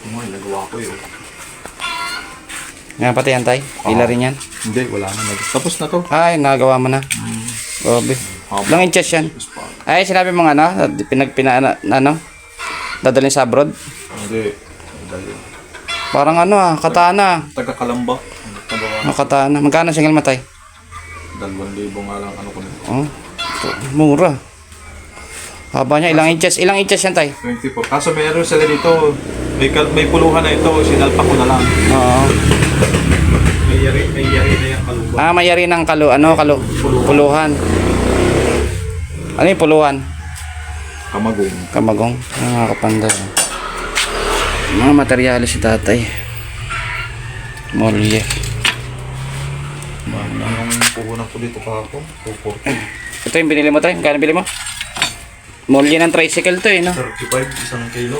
Mga nagawa ko yun. Nga pati yan, tay. Pila rin yan. Hindi, wala na. Nag- Tapos na to. Ay, nagawa mo na. Grabe. Ilang inches yan? Ay, sinabi mo nga ano, pinag, pina, na, ano, dadalhin sa abroad. Hindi. Dali. Parang ano ah, katana. Taga-kalamba. Nagawa. Ah, katana. Magkano single matay? Dalawang libo nga lang ano ko nito. Oh, mura. Haba niya, ilang inches? Ilang inches yan, tay? 24. Kaso meron sila dito. May, may puluhan na ito. Sinalpa ko na lang. Oo. May yari, may yari na yung kaluba. Ah, mayari ng kalu, ano, kalu, puluhan. Ano yung puluhan? Kamagong. Kamagong. Mga kapanday. Mga materyales si tatay. Molye. Anong puhunan ko dito kahapon? 240. Ito yung binili mo tayo. Magkano bili mo? Molye ng tricycle to eh, no? 35, isang kilo.